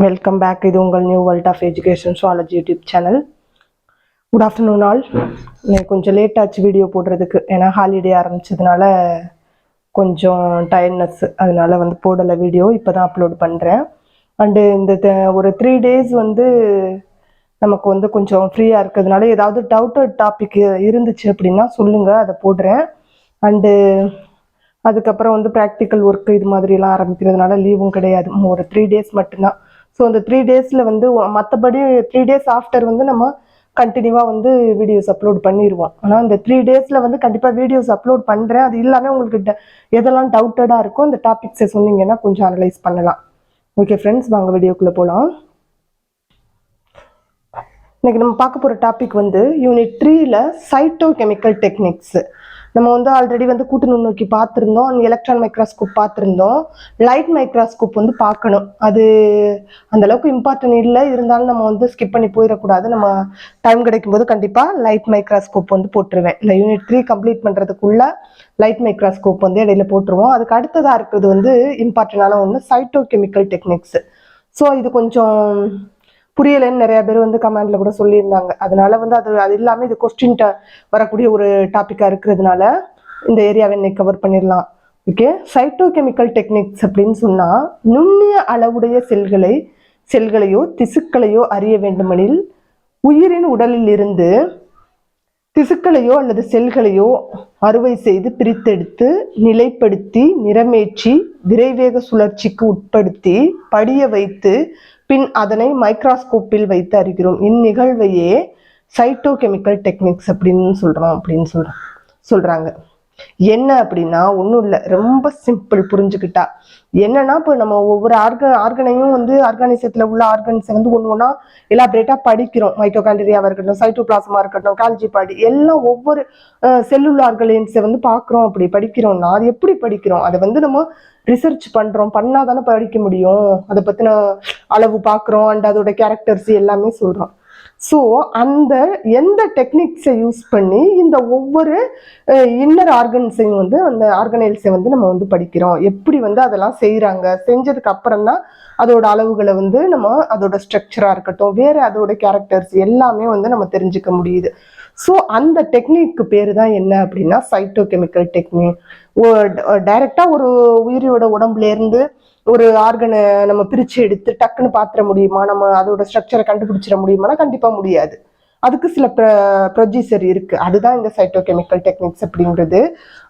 Welcome back இது உங்கள் new world of education zoology YouTube channel good afternoon all கொஞ்சம் late ஆச்சு video போடுறதுக்கு. ஏன்னா ஹாலிடே ஆரம்பிச்சதுனால கொஞ்சம் டயர்ட்னஸ் அதனால வந்து போடலை வீடியோ இப்போ தான் அப்லோட் பண்ணுறேன் அண்டு இந்த த- ஒரு த்ரீ டேஸ் வந்து நமக்கு வந்து கொஞ்சம் ஃப்ரீயாக இருக்கிறதுனால ஏதாவது டவுட்டட் டாபிக் இருந்துச்சு அப்படின்னா சொல்லுங்கள் அதை போடுறேன். அண்டு அதுக்கப்புறம் வந்து ப்ராக்டிக்கல் ஒர்க் இது மாதிரிலாம் ஆரம்பிக்கிறதுனால லீவும் கிடையாது. ஒரு த்ரீ டேஸ் மட்டும்தான். ஸோ அந்த த்ரீ டேஸில் வந்து மற்றபடி த்ரீ டேஸ் ஆஃப்டர் வந்து நம்ம கண்டினியூவாக வந்து வீடியோஸ் அப்லோட் பண்ணிடுவோம் ஆனால் அந்த த்ரீ டேஸில் வந்து கண்டிப்பாக வீடியோஸ் அப்லோட் பண்ணுறேன் அது இல்லாமல் உங்களுக்கு ட- எதெல்லாம் டவுட்டடாக இருக்கோ அந்த டாபிக்ஸை சொன்னீங்கன்னா கொஞ்சம் அனலைஸ் பண்ணலாம். ஓகே ஃப்ரெண்ட்ஸ் வாங்க வீடியோக்குள்ளே போகலாம் இன்றைக்கி நம்ம பார்க்க போகிற டாபிக் வந்து யூனிட் த்ரீயில் சைட்டோ கெமிக்கல் டெக்னிக்ஸு நம்ம வந்து ஆல்ரெடி வந்து கூட்டு நுண்ணோக்கி பார்த்துருந்தோம். எலக்ட்ரான் மைக்ராஸ்கோப் பார்த்துருந்தோம். லைட் மைக்ராஸ்கோப் வந்து பார்க்கணும். அது அந்த அளவுக்கு இம்பார்ட்டன்ட் இல்லை. இருந்தாலும் நம்ம வந்து ஸ்கிப் பண்ணி போயிடக்கூடாது. நம்ம டைம் கிடைக்கும் போது கண்டிப்பாக லைட் மைக்ராஸ்கோப் வந்து போட்டுருவேன். இந்த யூனிட் த்ரீ கம்ப்ளீட் பண்ணுறதுக்குள்ள லைட் மைக்ராஸ்கோப் வந்து இடையில போட்டுருவோம். அதுக்கு அடுத்ததாக இருக்கிறது வந்து இம்பார்ட்டண்டான ஒன்று சைட்டோ கெமிக்கல் டெக்னிக்ஸ் ஸோ இது கொஞ்சம் புரியலைன்னு நிறைய பேர் வந்து கமெண்ட்ல கூட சொல்லியிருந்தாங்க. அதனால வந்து அது அது இல்லாமல் இது கொஸ்டின் வரக்கூடிய ஒரு டாப்பிக்காக இருக்கிறதுனால இந்த ஏரியாவை இன்னைக்கு கவர் பண்ணிடலாம். ஓகே சைட்டோகெமிக்கல் டெக்னிக்ஸ் அப்படின்னு சொன்னால் நுண்ணிய அளவுடைய செல்களை செல்களையோ திசுக்களையோ அறிய வேண்டுமெனில் உயிரின் உடலில் இருந்து திசுக்களையோ அல்லது செல்களையோ அறுவை செய்து பிரித்தெடுத்து நிலைப்படுத்தி நிறமேற்றி விரைவேக சுழற்சிக்கு உட்படுத்தி படிய வைத்து பின் அதனை மைக்ராஸ்கோப்பில் வைத்து அறிகிறோம். இந்நிகழ்வையே சைட்டோகெமிக்கல் டெக்னிக்ஸ் அப்படின்னு சொல்கிறோம் அப்படின்னு சொல்கிறோம் சொல்கிறாங்க என்ன அப்படின்னா ஒன்றும் இல்லை. ரொம்ப சிம்பிள் புரிஞ்சுக்கிட்டா. என்னன்னா இப்போ நம்ம ஒவ்வொரு ஆர்க ஆர்கனையும் வந்து ஆர்கானிசத்தில் உள்ள ஆர்கன்ஸை வந்து ஒன்று ஒன்றா எலாபரேட்டாக படிக்கிறோம். மைட்டோகாண்ட்ரியாவாக இருக்கட்டும் சைட்டோபிளாசமாக இருக்கட்டும் கால்ஜி பாடி எல்லாம் ஒவ்வொரு செல்லுள்ள ஆர்கனைன்ஸை வந்து பார்க்குறோம் அப்படி படிக்கிறோம்னா அது எப்படி படிக்கிறோம்? அதை வந்து நம்ம ரிசர்ச் பண்ணுறோம் பண்ணால் தானே படிக்க முடியும். அதை பற்றின அளவு பார்க்குறோம் அண்ட் அதோட கேரக்டர்ஸ் எல்லாமே சொல்கிறோம் ஸோ அந்த எந்த டெக்னிக்ஸை யூஸ் பண்ணி இந்த ஒவ்வொரு இன்னர் ஆர்கன்ஸையும் வந்து அந்த ஆர்கனைல்ஸை வந்து நம்ம வந்து படிக்கிறோம். எப்படி வந்து அதெல்லாம் செய்கிறாங்க செஞ்சதுக்கு அப்புறம் தான் அதோட அளவுகளை வந்து நம்ம அதோட ஸ்ட்ரக்சராக இருக்கட்டும் வேறு அதோட கேரக்டர்ஸ் எல்லாமே வந்து நம்ம தெரிஞ்சுக்க முடியுது. ஸோ அந்த டெக்னிக்கு பேர் தான் என்ன அப்படின்னா சைட்டோகெமிக்கல் டெக்னிக் டைரெக்டாக ஒரு உயிரியோட உடம்புலேருந்து ஒரு ஆர்கனை நம்ம பிரிச்சு எடுத்து டக்குன்னு பாத்திர முடியுமா? நம்ம அதோட ஸ்ட்ரக்சரை கண்டுபிடிச்சிட முடியுமானா கண்டிப்பா முடியாது. அதுக்கு சில ப்ர ப்ரொசீஜர் இருக்கு. அதுதான் இந்த சைட்டோகெமிக்கல் டெக்னிக்ஸ் அப்படின்றது.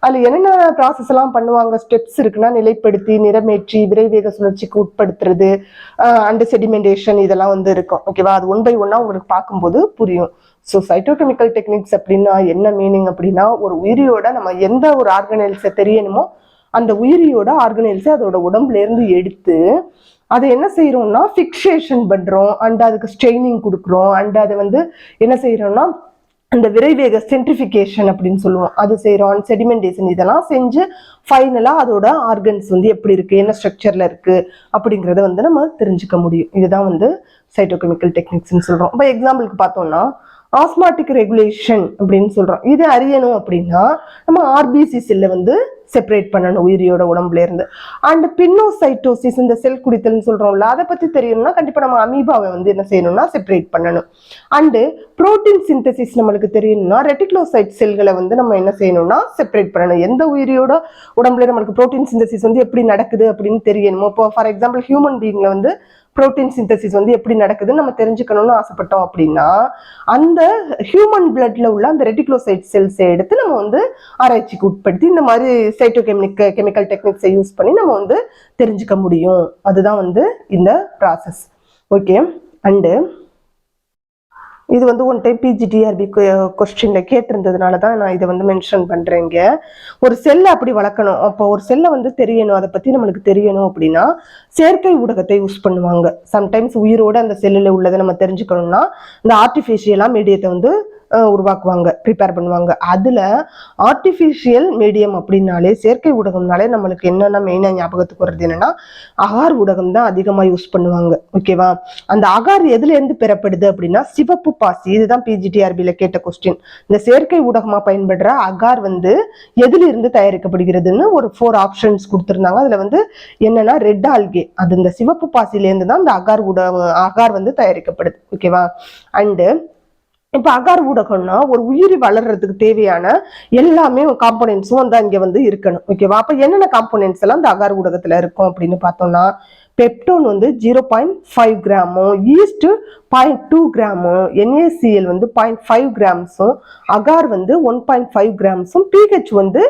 அதுல என்னென்ன ப்ராசஸ் எல்லாம் பண்ணுவாங்க? ஸ்டெப்ஸ் இருக்குன்னா நிலைப்படுத்தி நிறமேற்றி விரைவேக சுழற்சிக்கு உட்படுத்துறது அண்ட் செடிமெண்டேஷன் இதெல்லாம் வந்து இருக்கும். ஓகேவா அது ஒன் பை ஒன்னா உங்களுக்கு பார்க்கும்போது புரியும். ஸோ சைட்டோகெமிக்கல் டெக்னிக்ஸ் அப்படின்னா என்ன மீனிங் அப்படின்னா ஒரு உயிரியோட நம்ம எந்த ஒரு ஆர்கனைல்ஸை தெரியணுமோ அந்த உயிரியோட ஆர்கனைஸை அதோட உடம்புல இருந்து எடுத்து அதை என்ன செய்யறோம்னா ஃபிக்ஷேஷன் பண்றோம். அண்ட் அதுக்கு ஸ்ட்ரெயினிங் கொடுக்குறோம். அண்ட் அதை வந்து என்ன செய்யறோம்னா அந்த விரைவேக சென்ட்ரிஃபிகேஷன் அப்படின்னு சொல்லுவோம். அது செய்கிறோம் செடிமெண்டேஷன் இதெல்லாம் செஞ்சு ஃபைனலாக அதோட ஆர்கன்ஸ் வந்து எப்படி இருக்கு என்ன ஸ்ட்ரக்சர்ல இருக்கு அப்படிங்கிறத வந்து நம்ம தெரிஞ்சுக்க முடியும். இதுதான் வந்து சைட்டோகெமிக்கல் டெக்னிக்ஸ்னு சொல்றோம். இப்போ எக்ஸாம்பிளுக்கு பார்த்தோம்னா ஆஸ்மாட்டிக் ரெகுலேஷன் அப்படின்னு சொல்கிறோம் இது அறியணும் அப்படின்னா நம்ம ஆர்பிசி செல்லை வந்து செப்பரேட் பண்ணணும் உயிரியோட உடம்புல இருந்து. அண்ட் பின்னோசைட்டோசிஸ் இந்த செல் குடித்தல்னு சொல்றோம்ல அதை பத்தி தெரியணும்னா கண்டிப்பா நம்ம அமீபாவை வந்து என்ன செய்யணும்னா செப்பரேட் பண்ணணும். அண்டு புரோட்டீன் சிந்தசிஸ் நம்மளுக்கு தெரியணும்னா ரெட்டிக்லோசைட் செல்களை வந்து நம்ம என்ன செய்யணும்னா செப்பரேட் பண்ணணும். எந்த உயிரியோட உடம்புல நம்மளுக்கு புரோட்டீன் சிந்தசிஸ் வந்து எப்படி நடக்குது அப்படின்னு தெரியணுமோ. இப்போ ஃபார் எக்ஸாம்பிள் ஹியூமன் பீயிங்ல வந்து புரோட்டீன் சிந்தசிஸ் வந்து எப்படி நடக்குதுன்னு நம்ம தெரிஞ்சுக்கணும்னு ஆசைப்பட்டோம் அப்படின்னா அந்த ஹியூமன் பிளட்ல உள்ள அந்த ரெட்டிக்ளோசைட் செல்ஸை எடுத்து நம்ம வந்து ஆராய்ச்சிக்கு உட்படுத்தி இந்த மாதிரி சைட்டோகெமிக் கெமிக்கல் டெக்னிக்ஸை யூஸ் பண்ணி நம்ம வந்து தெரிஞ்சுக்க முடியும். அதுதான் வந்து இந்த ப்ராசஸ் ஓகே அண்டு இது வந்து ஒன் டைம் பிஜிடிஆர்பி கொஸ்டின்ல கேட்டிருந்ததுனால தான் நான் இதை வந்து மென்ஷன் பண்றேங்க ஒரு செல்லை அப்படி வளர்க்கணும். அப்போ ஒரு செல்லை வந்து தெரியணும். அதை பத்தி நம்மளுக்கு தெரியணும் அப்படின்னா செயற்கை ஊடகத்தை யூஸ் பண்ணுவாங்க. சம்டைம்ஸ் உயிரோட அந்த செல்லில் உள்ளதை நம்ம தெரிஞ்சுக்கணும்னா இந்த ஆர்டிஃபிஷியலாக மீடியத்தை வந்து உருவாக்குவாங்க ப்ரிப்பேர் பண்ணுவாங்க. அதுல ஆர்டிஃபிஷியல் மீடியம் அப்படின்னாலே செயற்கை ஊடகம்னாலே நம்மளுக்கு என்னென்ன மெயினாக ஞாபகத்துக்கு வருது என்னன்னா அகார் ஊடகம் தான் அதிகமாக யூஸ் பண்ணுவாங்க. ஓகேவா அந்த அகார் எதுலேருந்து பெறப்படுது அப்படின்னா சிவப்பு பாசி இதுதான் பிஜிடிஆர்பியில் கேட்ட கொஸ்டின் இந்த செயற்கை ஊடகமாக பயன்படுற அகார் வந்து எதிலிருந்து தயாரிக்கப்படுகிறதுன்னு ஒரு ஃபோர் ஆப்ஷன்ஸ் கொடுத்துருந்தாங்க. அதில் வந்து என்னன்னா ரெட் ஆல்கே அது இந்த சிவப்பு பாசிலேருந்து தான் இந்த அகார் ஊடகம் அகார் வந்து தயாரிக்கப்படுது. ஓகேவா அண்டு இப்போ அகார் ஊடகம்னா ஒரு உயிரி வளர்றதுக்கு தேவையான எல்லாமே காம்போனன்ட்ஸும் வந்து அங்கே வந்து இருக்கணும். ஓகேவா அப்போ என்னென்ன காம்போனன்ட்ஸ் எல்லாம் இந்த அகார் ஊடகத்தில் இருக்கும் அப்படின்னு பார்த்தோம்னா பெப்டோன் வந்து ஜீரோ பாயிண்ட் ஃபைவ் கிராமும் ஈஸ்ட் பாயிண்ட் டூ கிராமும் என்ஏசிஎல் வந்து பாயிண்ட் ஃபைவ் கிராம்ஸும் அகார் வந்து ஒன் பாயிண்ட் ஃபைவ் கிராம்ஸும் பிஹெச் வந்து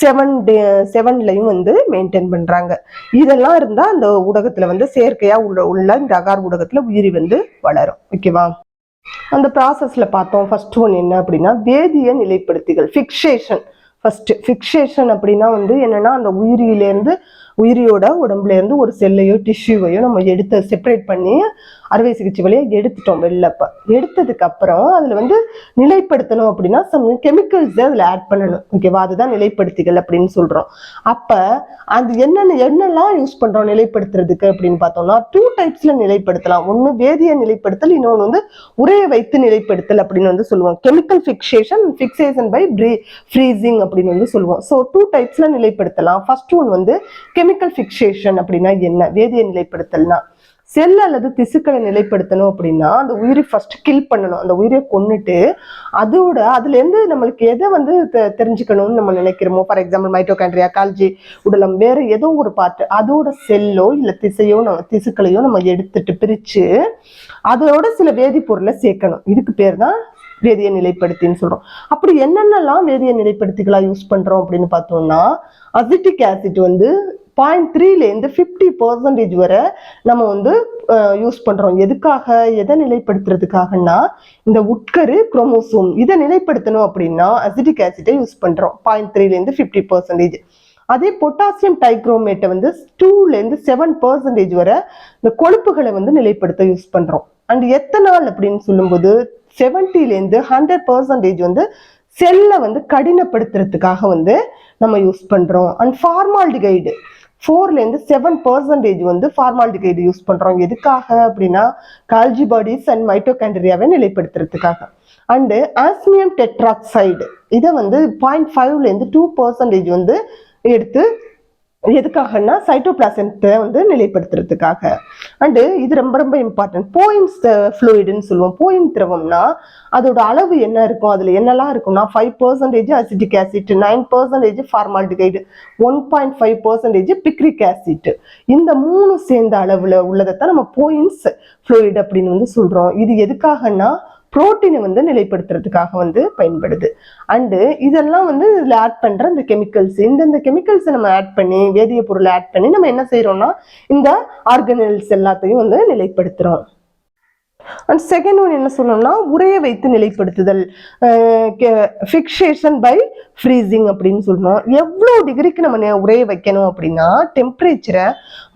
செவன் டே செவன்லையும் வந்து மெயின்டைன் பண்ணுறாங்க இதெல்லாம் இருந்தால் அந்த ஊடகத்தில் வந்து செயற்கையாக உள்ள உள்ள இந்த அகார் ஊடகத்தில் உயிரி வந்து வளரும். ஓகேவா அந்த ப்ராசஸ்ல பார்த்தோம். ஃபர்ஸ்ட் ஒன் என்ன அப்படின்னா வேதிய நிலைப்படுத்திகள் ஃபிக்ஷேஷன் ஃபர்ஸ்ட் ஃபிக்ஷேஷன் அப்படின்னா வந்து என்னன்னா அந்த உயிரியிலேருந்து உயிரியோட உடம்புல இருந்து ஒரு செல்லையோ டிஷ்யூவையோ நம்ம எடுத்து செப்பரேட் பண்ணி அறுவை சிகிச்சை வழியாக எடுத்துட்டோம் வெளிலப்ப எடுத்ததுக்கு அப்புறம் அதில் வந்து நிலைப்படுத்தணும் அப்படின்னா சம் கெமிக்கல்ஸ் அதில் ஆட் பண்ணணும். ஓகேவா அதுதான் நிலைப்படுத்திகள் அப்படின்னு சொல்கிறோம் அப்போ அது என்னென்ன என்னெல்லாம் யூஸ் பண்ணுறோம் நிலைப்படுத்துறதுக்கு அப்படின்னு பார்த்தோம்னா டூ டைப்ஸில் நிலைப்படுத்தலாம். ஒன்று வேதிய நிலைப்படுத்தல் இன்னொன்று வந்து உரையை வைத்து நிலைப்படுத்தல் அப்படின்னு வந்து சொல்லுவோம். Chemical fixation fixation by pre freezing அப்படின்னு வந்து சொல்லுவோம். ஸோ டூ டைப்ஸில் நிலைப்படுத்தலாம். ஃபர்ஸ்ட் ஒன் வந்து கெமிக்கல் ஃபிக்ஸேஷன் அப்படின்னா என்ன? வேதிய நிலைப்படுத்தல்னா. செல் அல்லது திசுக்களை நிலைப்படுத்தணும் அப்படின்னா அந்த உயிரை ஃபர்ஸ்ட் கில் பண்ணணும். அந்த உயிரை கொன்னுட்டு அதோட அதுல இருந்து நம்மளுக்கு எதை வந்து தெ- தெரிஞ்சுக்கணும்னு நம்ம நினைக்கிறோமோ ஃபார் எக்ஸாம்பிள் மைட்டோகாண்ட்ரியா கால்ஜி உடலம் வேற ஏதோ ஒரு பார்ட் அதோட செல்லோ இல்ல திசையோ நம்ம திசுக்களையோ நம்ம எடுத்துட்டு பிரிச்சு அதோட சில வேதிப்பொருளை சேர்க்கணும். இதுக்கு பேர் தான் வேதிய நிலைப்படுத்தின்னு சொல்றோம். அப்படி என்னென்னலாம் வேதிய நிலைப்படுத்திகளா யூஸ் பண்றோம் அப்படின்னு பார்த்தோம்னா அசிட்டிக் ஆசிட் வந்து பாயிண்ட் த்ரீலேருந்து ஃபிஃப்டி பர்சன்டேஜ் வரை நம்ம வந்து யூஸ் பண்ணுறோம் எதுக்காக? எதை நிலைப்படுத்துறதுக்காகன்னா இந்த உட்கரு குரோமோசோம் இதை நிலைப்படுத்தணும் அப்படின்னா அசிட்டிக் ஆசிட்டை யூஸ் பண்ணுறோம் பாயிண்ட் த்ரீலேருந்து ஃபிஃப்டி பர்சன்டேஜ் அதே பொட்டாசியம் டைக்ரோமேட்டை வந்து டூலேருந்து செவன் பர்சன்டேஜ் வரை இந்த கொழுப்புகளை வந்து நிலைப்படுத்த யூஸ் பண்ணுறோம் அண்ட் எத்தனால் அப்படின்னு சொல்லும்போது செவன்டிலேருந்து ஹண்ட்ரட் பர்சன்டேஜ் வந்து செல்லை வந்து கடினப்படுத்துறதுக்காக வந்து நம்ம யூஸ் பண்ணுறோம் அண்ட் ஃபார்மால்டிகைடு ஃபோர்லேருந்து செவன் பர்சன்டேஜ் வந்து ஃபார்மால்டிகைடு யூஸ் பண்ணுறோம் எதுக்காக அப்படின்னா கால்ஜி பாடிஸ் அண்ட் மைட்டோகாண்ட்ரியாவை நிலைப்படுத்துறதுக்காக. அண்டு ஆஸ்மியம் டெட்ராக்சைடு இதை வந்து பாயிண்ட் ஃபைவ்லேருந்து டூ பர்சன்டேஜ் வந்து எடுத்து எதுக்காகன்னா சைட்டோபிளாசத்தை வந்து நிலைப்படுத்துறதுக்காக. அண்டு இது ரொம்ப ரொம்ப இம்பார்ட்டன்ட் போயின்ஸ் ஃப்ளூயிடுன்னு சொல்லுவோம். போயின் திரவம்னா அதோட அளவு என்ன இருக்கும்? அதில் என்னெல்லாம் இருக்கும்னா five percentage acetic acid nine percentage formaldehyde one point five percentage picric acid இந்த மூணு சேர்ந்த அளவில் உள்ளதை தான் நம்ம போயின்ஸ் ஃப்ளூயிட் அப்படின்னு வந்து சொல்கிறோம் இது எதுக்காகன்னா புரோட்டீனை வந்து நிலைப்படுத்துறதுக்காக வந்து பயன்படுது. அண்டு இதெல்லாம் வந்து இதில் ஆட் பண்ணுற இந்த கெமிக்கல்ஸ் இந்தந்த கெமிக்கல்ஸை நம்ம ஆட் பண்ணி வேதிய பொருளை ஆட் பண்ணி நம்ம என்ன செய்கிறோம்னா இந்த ஆர்கனல்ஸ் எல்லாத்தையும் வந்து நிலைப்படுத்துகிறோம் அண்ட் செகண்ட் ஒன் என்ன சொல்லணும்னா உரையை வைத்து நிலைப்படுத்துதல். ஃபிக்ஷேஷன் பை ஃப்ரீசிங் அப்படின்னு சொல்லணும். எவ்வளோ டிகிரிக்கு நம்ம உரையை வைக்கணும் அப்படின்னா டெம்பரேச்சரை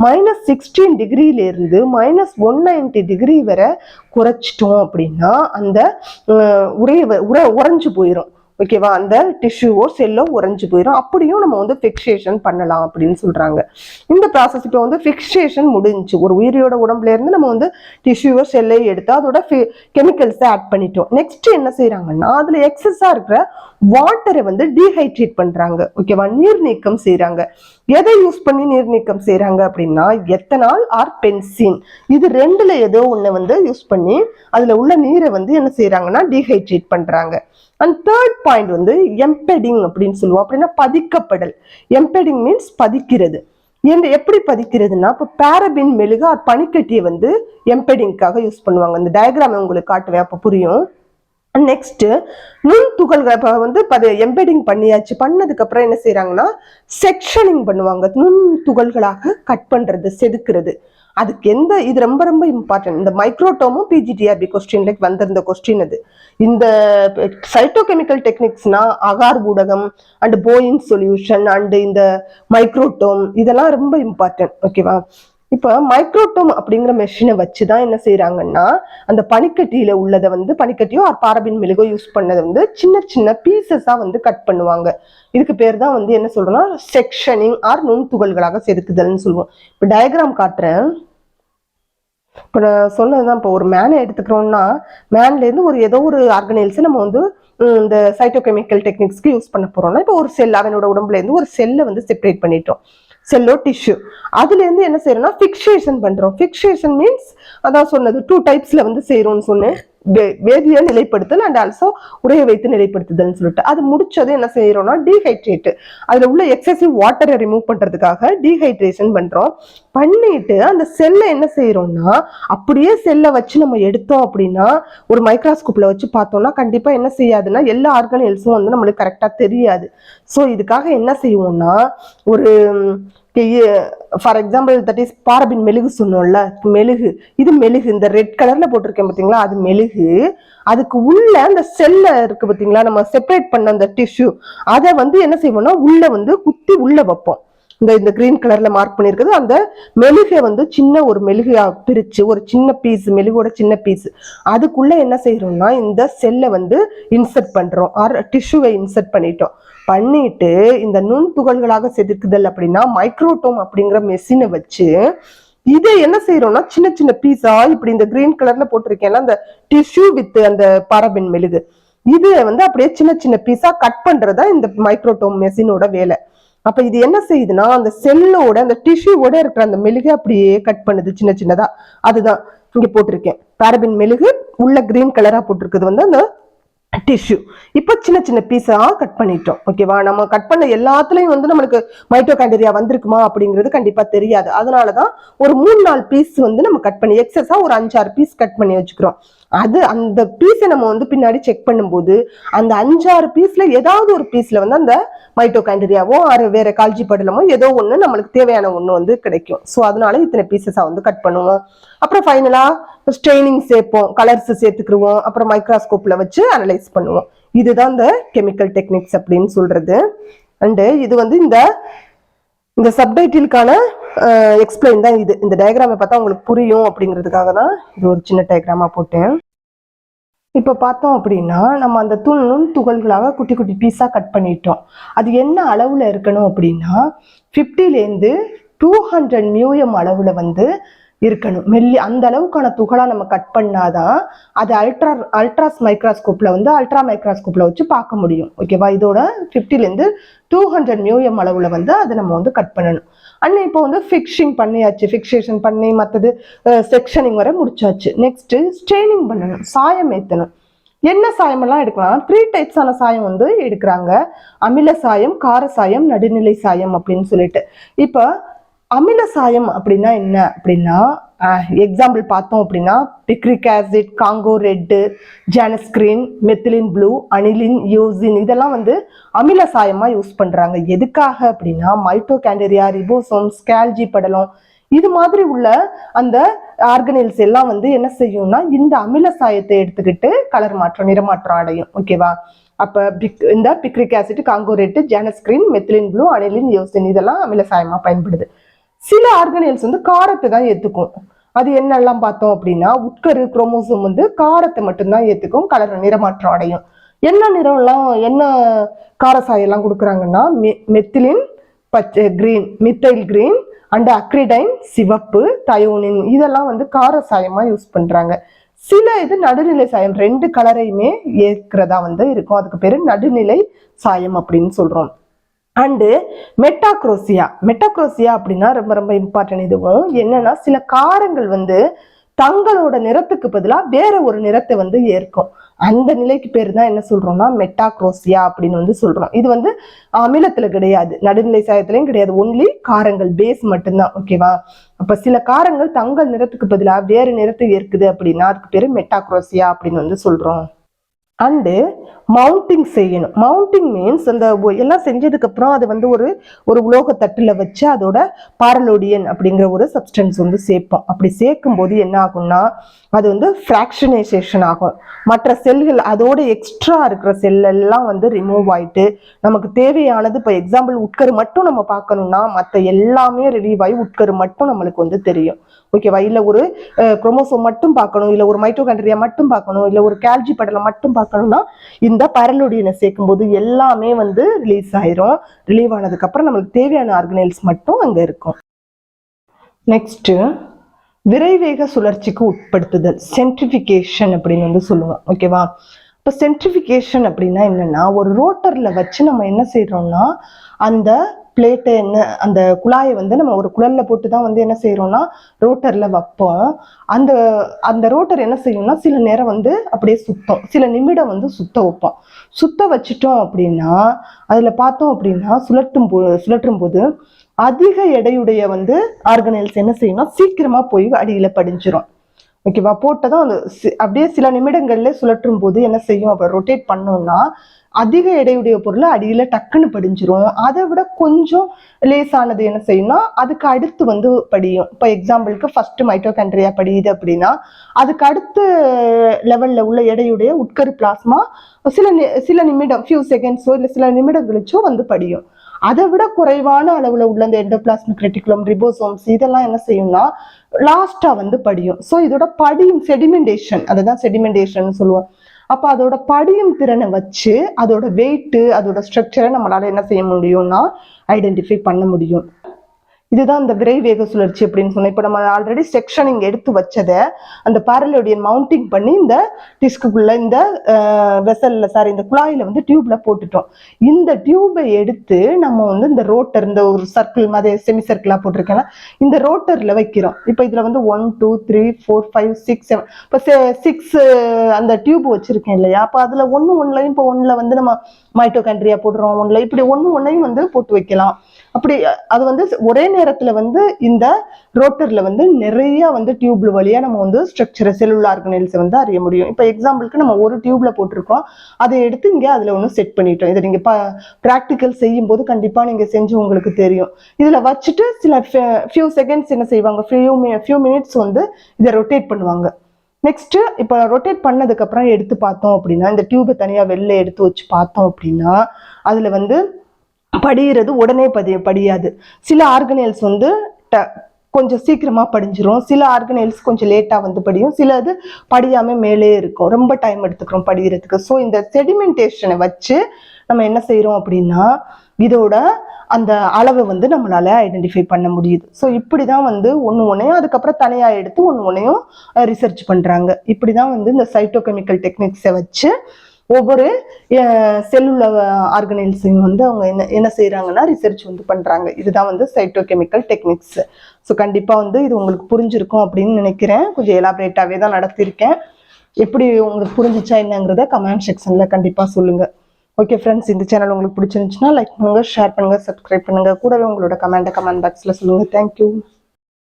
மைனஸ் சிக்ஸ்டீன் டிகிரியிலேருந்து மைனஸ் ஒன் நைன்டி டிகிரி வரை குறைச்சிட்டோம் அப்படின்னா அந்த உரையை வ- உர உறைஞ்சு போயிடும் ஓகேவா அந்த டிஷ்யூவோ செல்லோ உறைஞ்சு போயிடும் அப்படியும் நம்ம வந்து ஃபிக்ஸேஷன் பண்ணலாம் அப்படின்னு சொல்கிறாங்க இந்த ப்ராசஸ் இப்போ வந்து ஃபிக்ஸேஷன் முடிஞ்சுச்சு ஒரு உயிரியோட உடம்புலேருந்து நம்ம வந்து டிஷ்யூவோ செல்லை எடுத்து அதோட கெமிக்கல்ஸை ஆட் பண்ணிட்டோம். நெக்ஸ்ட் என்ன செய்கிறாங்கன்னா அதில் எக்ஸஸாக இருக்கிற வாட்டரை வந்து டீஹைட்ரேட் பண்ணுறாங்க ஓகேவா நீர் நீக்கம் செய்கிறாங்க எதை யூஸ் பண்ணி நீர் நீக்கம் செய்கிறாங்க அப்படின்னா எத்தனால்? R benzene. இது ரெண்டில் ஏதோ ஒன்று வந்து யூஸ் பண்ணி அதில் உள்ள நீரை வந்து என்ன செய்கிறாங்கன்னா டீஹைட்ரேட் பண்ணுறாங்க அண்ட் தேர்ட் பாயிண்ட் வந்து எம்பெடிங் அப்படின்னு சொல்லுவோம். அப்படின்னா பதிக்கப்படல். Embedding means பதிக்கிறது. என்று எப்படி பதிக்கிறதுனா இப்போ பேரபின் மெழுகு அது பனிக்கட்டியை வந்து எம்பெடிங்காக யூஸ் பண்ணுவாங்க. இந்த டயக்ராம் உங்களுக்கு காட்டுவேன் அப்போ புரியும். நெக்ஸ்ட் நுண் துகள்கள் இப்போ வந்து அது எம்பெடிங் பண்ணியாச்சு. பண்ணதுக்கு அப்புறம் என்ன செய்கிறாங்கன்னா செக்ஷனிங் பண்ணுவாங்க. நுண் துகள்களாக கட் பண்றது செதுக்கிறது. அதுக்கு எந்த இது ரொம்ப ரொம்ப இம்பார்ட்டன்ட் இந்த மைக்ரோட்டோமும் பிஜிடிஆர்பி கொஸ்டின்ல வந்திருந்த கொஸ்டின் அது. இந்த சைட்டோகெமிக்கல் டெக்னிக்ஸ்னா அகார் ஊடகம் அண்ட் போயின் சொல்யூஷன் அண்ட் இந்த மைக்ரோட்டோம் இதெல்லாம் ரொம்ப இம்பார்ட்டன்ட் ஓகேவா இப்போ மைக்ரோட்டோம் அப்படிங்கிற மெஷினை வச்சு தான் என்ன செய்கிறாங்கன்னா அந்த பனிக்கட்டியில உள்ளதை வந்து பனிக்கட்டியோ பாரபின் மெழுகோ யூஸ் பண்ணதை வந்து சின்ன சின்ன பீசஸா வந்து கட் பண்ணுவாங்க. இதுக்கு பேர் தான் வந்து என்ன சொல்றோம்னா செக்ஷனிங் ஆர் நுண்துகள்களாக செதுக்குதல்னு சொல்லுவோம். இப்போ டயக்ராம் காட்டுறேன். இப்போ நான் சொன்னதுதான் இப்போ ஒரு மேனை எடுத்துக்கிறோம்னா மேன்லேருந்து ஒரு ஏதோ ஒரு ஆர்கனைல்ஸை நம்ம வந்து இந்த சைட்டோகெமிக்கல் டெக்னிக்ஸ்க்கு யூஸ் பண்ண போகிறோம்னா இப்போ ஒரு செல் அவனோட உடம்புலேருந்து ஒரு செல்லை வந்து செப்பரேட் பண்ணிட்டோம். செல்லோ டிஷ்யூ அதுலேருந்து என்ன செய்யறோம்னா ஃபிக்ஷேஷன் பண்ணுறோம் ஃபிக்ஷேஷன் மீன்ஸ் அதான் சொன்னது டூ டைப்ஸில் வந்து செய்கிறோம்னு சொன்னேன். வேதியியல் நிலைப்படுத்தல் அண்ட் ஆல்சோ உடைய வைத்து நிலைப்படுத்துதல்னு சொல்லிட்டு. அது முடிச்சது என்ன செய்யறோம்னா டீஹைட்ரேட் அதுல உள்ள எக்ஸசிவ் வாட்டரை ரிமூவ் பண்றதுக்காக டீஹைட்ரேஷன் பண்றோம். பண்ணிட்டு அந்த செல்லை என்ன செய்யறோம்னா அப்படியே செல்லை வச்சு நம்ம எடுத்தோம் அப்படின்னா ஒரு மைக்ராஸ்கோப்ல வச்சு பார்த்தோம்னா கண்டிப்பா என்ன செய்யாதுன்னா எல்லா ஆர்கனைல்ஸும் வந்து நம்மளுக்கு கரெக்டா தெரியாது. ஸோ இதுக்காக என்ன செய்வோம்னா ஒரு for example that is paraffin மெழுகு சொன்னோம்ல மெழுகு இது மெழுகு இந்த ரெட் கலர்ல போட்டிருக்கேன் பார்த்தீங்களா? அது மெழுகு. அதுக்கு உள்ள அந்த செல்ல இருக்கு பார்த்தீங்களா? நம்ம செப்பரேட் பண்ண அந்த டிஷ்யூ அதை வந்து என்ன செய்வோம்னா உள்ள வந்து குத்தி உள்ள வைப்போம். இந்த இந்த கிரீன் கலர்ல மார்க் பண்ணியிருக்குது அந்த மெழுகை வந்து சின்ன ஒரு மெழுகையா பிரிச்சு ஒரு சின்ன பீஸ் மெழுகோட சின்ன பீஸ் அதுக்குள்ள என்ன செய்யறோம்னா இந்த செல்லை வந்து இன்சர்ட் பண்றோம் ஆர் டிஷ்யூவை இன்சர்ட் பண்ணிட்டோம். பண்ணிட்டு இந்த நுண் துகள்களாக செதுக்குதல் அப்படின்னா மைக்ரோட்டோம் அப்படிங்கிற மெஷினை வச்சு இதை என்ன செய்யறோம்னா சின்ன சின்ன பீஸா இப்படி இந்த கிரீன் கலர்ல போட்டிருக்கேன்னா அந்த டிஷ்யூ வித் அந்த பாரபின் மெழுகு. இது வந்து அப்படியே சின்ன சின்ன பீஸா கட் பண்றதா இந்த மைக்ரோட்டோம் மெஷினோட வேலை. அப்ப இது என்ன செய்யுதுன்னா அந்த செல்லோட அந்த டிஷ்யூவோட இருக்கிற அந்த மெழுகை அப்படியே கட் பண்ணுது சின்ன சின்னதா. அதுதான் இங்க போட்டிருக்கேன். பாரபின் மெழுகு உள்ள கிரீன் கலரா போட்டிருக்குது. வந்து அந்த டிஷ்யூ இப்போ சின்ன சின்ன பீஸாக கட் பண்ணிட்டோம். ஓகேவா நம்ம கட் பண்ண எல்லாத்துலேயும் வந்து நம்மளுக்கு மைட்டோகாண்டரியா வந்திருக்குமா அப்படிங்கிறது கண்டிப்பாக தெரியாது. அதனால தான் ஒரு மூணு நாலு பீஸ் வந்து நம்ம கட் பண்ணி எக்ஸஸாக ஒரு அஞ்சாறு பீஸ் கட் பண்ணி வச்சுக்கிறோம். அது அந்த பீஸை நம்ம வந்து பின்னாடி செக் பண்ணும்போது அந்த அஞ்சாறு பீஸ்ல ஏதாவது ஒரு பீஸ்ல வந்து அந்த மைட்டோகாண்டரியாவோ அது வேற கால்ஜி படலமோ ஏதோ ஒன்று நம்மளுக்கு தேவையான ஒன்று வந்து கிடைக்கும். ஸோ அதனால இத்தனை பீசஸா வந்து கட் பண்ணுவோம். அப்புறம் ஃபைனலா ஸ்ட்ரெயினிங் சேர்ப்போம் கலர்ஸ் சேர்த்துக்கிடுவோம் அப்புறம் மைக்ராஸ்கோப்ல வச்சு அனலைஸ் பண்ணுவோம். இதுதான் இந்த கெமிக்கல் டெக்னிக்ஸ் அப்படின்னு சொல்றது. அண்டு இது வந்து இந்த இந்த சப்டைட்டிலுக்கான எக்ஸ்பிளைன் தான் இது. இந்த டயக்ராமை பார்த்தா உங்களுக்கு புரியும் அப்படிங்கிறதுக்காக தான் இது ஒரு சின்ன டயக்ராமா போட்டேன். இப்போ பார்த்தோம் அப்படின்னா நம்ம அந்த தூள் நுண் துகள்களாக குட்டி குட்டி பீஸாக கட் பண்ணிட்டோம். அது என்ன அளவில் இருக்கணும் அப்படின்னா ஃபிஃப்டிலேருந்து டூ ஹண்ட்ரட் மியூஎம் அளவில் வந்து இருக்கணும். மெல்லி அந்த அளவுக்கான துகளாக நம்ம கட் பண்ணாதான் அது அல்ட்ரா அல்ட்ராஸ் மைக்ராஸ்கோப்பில் வந்து அல்ட்ரா மைக்ராஸ்கோப்பில் வச்சு பார்க்க முடியும். ஓகேவா இதோட ஃபிஃப்டிலேருந்து டூ ஹண்ட்ரட் மியூஎம் அளவில் வந்து அதை நம்ம வந்து கட் பண்ணணும். அண்ட் இப்போ வந்து ஃபிக்ஷிங் பண்ணியாச்சு ஃபிக்ஷேஷன் பண்ணி மற்றது செக்ஷனிங் வரை முடிச்சாச்சு. நெக்ஸ்ட்டு ஸ்ட்ரெயினிங் பண்ணணும் சாயம் ஏற்றணும் என்ன சாயமெல்லாம் எடுக்கலாம்? த்ரீ டைப்ஸான சாயம் வந்து எடுக்கிறாங்க. அமில சாயம் கார சாயம் நடுநிலை சாயம் அப்படின்னு சொல்லிட்டு. இப்போ அமில சாயம் அப்படின்னா என்ன? அப்படின்னா எக்ஸாம்பிள் பார்த்தோம் அப்படின்னா picric acid Congo red Janus green methylene blue aniline eosin இதெல்லாம் வந்து அமில சாயமாக யூஸ் பண்ணுறாங்க எதுக்காக அப்படின்னா மைட்டோகாண்டரியா ரிபோசோம் ஸ்கேல்ஜி படலம் இது மாதிரி உள்ள அந்த ஆர்கனில்ஸ் எல்லாம் வந்து என்ன செய்யும்னா இந்த அமில சாயத்தை எடுத்துக்கிட்டு கலர் மாற்றம் நிறமாற்றம் அடையும். ஓகேவா அப்போ பிக் இந்த picric acid Congo red Janus green methylene blue aniline eosin இதெல்லாம் அமில சாயமாக பயன்படுது. சில ஆர்கனைல்ஸ் வந்து காரத்தை தான் ஏற்றுக்கும் அது என்னெல்லாம் பார்த்தோம் அப்படின்னா உட்கரு குரோமோசோம் வந்து காரத்தை மட்டும்தான் ஏற்றுக்கும் கலர் நிறமாற்றம் அடையும். என்ன நிறம்லாம் என்ன காரசாயெல்லாம் கொடுக்குறாங்கன்னா மெ- மெத்திலின் பச்சை green methyl green and acridine சிவப்பு தயோனின் இதெல்லாம் வந்து காரசாயமாக யூஸ் பண்ணுறாங்க சில இது நடுநிலை சாயம் ரெண்டு கலரையுமே ஏற்கிறதா வந்து இருக்கும். அதுக்கு பேர் நடுநிலை சாயம் அப்படின்னு சொல்கிறோம் அண்டு மெட்டாக்ரோசியா மெட்டாக்ரோசியா அப்படின்னா ரொம்ப ரொம்ப இம்பார்ட்டன்ட் இதுவும் என்னன்னா சில காரங்கள் வந்து தங்களோட நிறத்துக்கு பதிலாக வேற ஒரு நிறத்தை வந்து ஏற்கும். அந்த நிலைக்கு பேர் தான் என்ன சொல்றோம்னா மெட்டாக்ரோசியா அப்படின்னு வந்து சொல்றோம். இது வந்து அமிலத்துல கிடையாது. நடுநிலை சாயத்திலையும் கிடையாது. ஒன்லி காரங்கள் பேஸ் மட்டும்தான். ஓகேவா அப்ப சில காரங்கள் தங்கள் நிறத்துக்கு பதிலாக வேறு நிறத்தை ஏற்குது அப்படின்னா அதுக்கு பேரு மெட்டாக்ரோசியா அப்படின்னு வந்து சொல்றோம். அண்டு மவுண்டிங் செய்யணும். மவுண்டிங் மீன்ஸ் அந்த ஒ- எல்லாம் செஞ்சதுக்கப்புறம் அது வந்து ஒரு ஒரு உலோக வச்சு அதோட பாரலோடியன் அப்படிங்கிற ஒரு சப்ஸ்டன்ஸ் வந்து சேர்ப்போம். அப்படி சேர்க்கும் போது என்ன ஆகும்னா அது வந்து ஃப்ராக்ஷனைசேஷன் ஆகும். மற்ற செல்கள் அதோட எக்ஸ்ட்ரா இருக்கிற செல்லெல்லாம் வந்து ரிமூவ் ஆயிட்டு நமக்கு தேவையானது இப்போ எக்ஸாம்பிள் உட்கரு மட்டும் நம்ம பார்க்கணும்னா மற்ற எல்லாமே ரிலீவ் ஆகி உட்கரு மட்டும் நம்மளுக்கு வந்து தெரியும். ஓகேவா இல்லை ஒரு குரோமோசோம் மட்டும் பார்க்கணும் இல்லை ஒரு மைட்டோகாண்ட்ரியா மட்டும் பார்க்கணும் இல்லை ஒரு கேல்ஜி படலை மட்டும் பார்க்கணும். பார்க்கணும்னா இந்த பரலோடியனை சேர்க்கும்போது எல்லாமே வந்து ரிலீஸ் ஆயிரும். ரிலீவ் ஆனதுக்கப்புறம் நம்மளுக்கு தேவையான ஆர்கனைல்ஸ் மட்டும் அங்கே இருக்கும். நெக்ஸ்ட்டு விரைவேக சுழற்சிக்கு உட்படுத்துதல். சென்ட்ரிஃபிகேஷன் அப்படின்னு வந்து சொல்லுவோம். ஓகேவா இப்போ சென்ட்ரிஃபிகேஷன் அப்படின்னா என்னன்னா ஒரு ரோட்டரில் வச்சு நம்ம என்ன செய்யறோம்னா அந்த பிளேட்டு என்ன அந்த குழாயை வந்து நம்ம ஒரு குழல்ல போட்டு தான் வந்து என்ன செய்கிறோம்னா ரோட்டர்ல வைப்போம். அந்த அந்த ரோட்டர் என்ன செய்யணும்னா சில நேரம் வந்து அப்படியே சுத்தம் சில நிமிடம் வந்து சுத்த வைப்போம். சுத்த வச்சிட்டோம் அப்படின்னா அதுல பார்த்தோம் அப்படின்னா சுழட்டும் போ சுழற்றும் போது அதிக எடையுடைய வந்து ஆர்கனைல்ஸ் என்ன செய்யும்னா சீக்கிரமா போய் அடியில படிஞ்சிரும். ஓகேவா? போட்டதும் அந்த அப்படியே சில நிமிடங்கள்ல சுழற்றும் போது என்ன செய்யும்? அப்ப ரொட்டேட் பண்ணோம்னா அதிக எடையுடைய பொருளை அடியில் டக்குன்னு படிஞ்சிரும். அதை விட கொஞ்சம் லேசானது என்ன செய்யும்னா அதுக்கு அடுத்து வந்து படியும். இப்போ எக்ஸாம்பிளுக்கு ஃபர்ஸ்ட் மைட்டோகண்ட்ரியா படியுது அப்படின்னா அதுக்கு அடுத்த லெவலில் உள்ள எடையுடைய உட்கரு பிளாஸ்மா சில நி- சில நிமிடம் ஃபியூ செகண்ட்ஸோ இல்லை சில நிமிடம் கழிச்சோ வந்து படியும். அதை விட குறைவான அளவில் உள்ள இந்த எண்டோபிளாஸ்மிக் ரெட்டிகுலம் ரிபோசோம்ஸ் இதெல்லாம் என்ன செய்யும்னா லாஸ்ட்டாக வந்து படியும். ஸோ இதோட படியும் செடிமெண்டேஷன் அதுதான் செடிமெண்டேஷன் சொல்லுவோம். அப்போ அதோட படியும் திறனை வச்சு அதோட வெயிட்டு அதோட ஸ்ட்ரக்சரை நம்மளால என்ன செய்ய முடியும்னா ஐடென்டிஃபை பண்ண முடியும். இதுதான் இந்த விரைவேக சுழற்சி அப்படின்னு சொன்னோம் இப்போ நம்ம ஆல்ரெடி செக்ஷனிங் எடுத்து வச்சதை அந்த பேரலோடியன் மவுண்டிங் பண்ணி இந்த டிஸ்குக்குள்ள இந்த வெசல்ல சாரி இந்த குழாயில வந்து டியூப்ல போட்டுட்டோம். இந்த டியூபை எடுத்து நம்ம வந்து இந்த ரோட்டர் இந்த ஒரு சர்க்கிள் மாதிரி செமி சர்க்கிளா போட்டிருக்கேன்னா இந்த ரோட்டர்ல வைக்கிறோம். இப்போ இதுல வந்து one two three four five six seven இப்போ சிக்ஸ் அந்த டியூப் வச்சிருக்கேன் இல்லையா? அப்போ அதுல ஒன்று ஒன்லையும் இப்போ ஒன்றில் வந்து நம்ம மைட்டோகாண்ட்ரியா போடுறோம் ஒன்ல இப்படி ஒன்று ஒன்றையும் வந்து போட்டு வைக்கலாம். அப்படி அது வந்து ஒரே நேரத்துல வந்து இந்த ரோட்டர்ல வந்து நிறைய வந்து டியூப்ல வழியா நம்ம வந்து ஸ்ட்ரக்சர் செல்லுலார் ஆர்கனைல்ஸ் வந்து அறிய முடியும். இப்போ எக்ஸாம்பிளுக்கு நம்ம ஒரு டியூப்ல போட்டிருக்கோம். அதை எடுத்து இங்கே அதுல ஒன்று செட் பண்ணிட்டோம். இதை நீங்க ப்ராக்டிக்கல் செய்யும் போது கண்டிப்பா நீங்க செஞ்சு உங்களுக்கு தெரியும். இதுல வச்சுட்டு சில ஃபியூ செகண்ட்ஸ் என்ன செய்வாங்க? ஃபியூ ஃபியூ மினிட்ஸ் வந்து இதை ரொட்டேட் பண்ணுவாங்க. நெக்ஸ்ட் இப்போ ரொட்டேட் பண்ணதுக்கு அப்புறம் எடுத்து பார்த்தோம் அப்படின்னா இந்த டியூபை தனியாக வெளில எடுத்து வச்சு பார்த்தோம் அப்படின்னா அதுல வந்து படியிறது உடனே பதி படியாது. சில ஆர்கனைல்ஸ் வந்து ட கொஞ்சம் சீக்கிரமாக படிஞ்சிரும். சில ஆர்கனைல்ஸ் கொஞ்சம் லேட்டாக வந்து படியும். சில அது படியாமல் மேலே இருக்கும். ரொம்ப டைம் எடுத்துக்கிறோம் படிக்கிறதுக்கு ஸோ இந்த செடிமெண்டேஷனை வச்சு நம்ம என்ன செய்கிறோம் அப்படின்னா இதோட அந்த அளவை வந்து நம்மளால ஐடென்டிஃபை பண்ண முடியுது. ஸோ இப்படி தான் வந்து ஒன்று ஒன்றையும் அதுக்கப்புறம் தனியாக எடுத்து ஒன்று ஒன்றையும் ரிசர்ச் பண்ணுறாங்க இப்படி தான் வந்து இந்த சைட்டோகெமிக்கல் டெக்னிக்ஸை வச்சு ஒவ்வொரு செல்லுள்ள ஆர்கனைல்ஸையும் வந்து அவங்க என்ன என்ன செய்கிறாங்கன்னா ரிசர்ச் வந்து பண்ணுறாங்க இதுதான் வந்து சைட்டோகெமிக்கல் டெக்னிக்ஸ் ஸோ கண்டிப்பாக வந்து இது உங்களுக்கு புரிஞ்சிருக்கும் அப்படின்னு நினைக்கிறேன். கொஞ்சம் எலாபரேட்டாகவே தான் நடத்தியிருக்கேன் எப்படி உங்களுக்கு புரிஞ்சிச்சா என்னங்கிறத கமெண்ட் செக்ஷனில் கண்டிப்பாக சொல்லுங்கள் ஓகே ஃப்ரெண்ட்ஸ் இந்த சேனல் உங்களுக்கு பிடிச்சிருந்துச்சுன்னா லைக் பண்ணுங்கள் ஷேர் பண்ணுங்கள் சப்ஸ்கிரைப் பண்ணுங்கள் கூடவே உங்களோட கமெண்ட்டை கமெண்ட் பாக்ஸில் சொல்லுங்கள் தேங்க்யூ